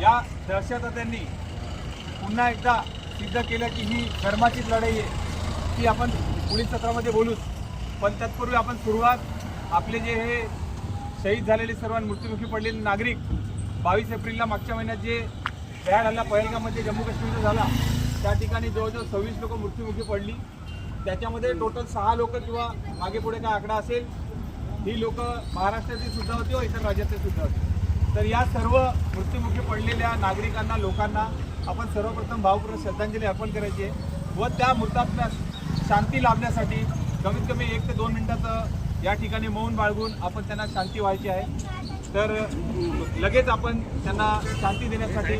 या दहशतवाद्यांनी पुन्हा एकदा सिद्ध केलं की ही धर्माचीच लढाई आहे. ती आपण पोलीस सत्रामध्ये बोलूच. पण तत्पूर्वी आपण सुरुवात आपले जे हे शहीद झालेले सर्व मृत्युमुखी पडलेले नागरिक बावीस एप्रिलला मागच्या महिन्यात जे भ्याड हल्ला पहिलगामध्ये जम्मू काश्मीरचा झाला त्या ठिकाणी जवळजवळ सव्वीस लोक मृत्युमुखी पडली. त्याच्यामध्ये टोटल सहा लोक किंवा मागे पुढे काय आकडा असेल ही लोक महाराष्ट्रातील सुद्धा होती व इतर राज्यातील सुद्धा होती. तर या सर्व मृत्युमुखी पडलेल्या नागरिकांना लोकांना आपण सर्वप्रथम भावपूर्ण श्रद्धांजली अर्पण करायची आहे व त्या मृतात्म्या शांती लाभण्यासाठी कमीत कमी एक ते दोन मिनिटात या ठिकाणी मौन बाळगून आपण त्यांना शांती व्हायची आहे. तर लगेच आपण त्यांना शांती देण्यासाठी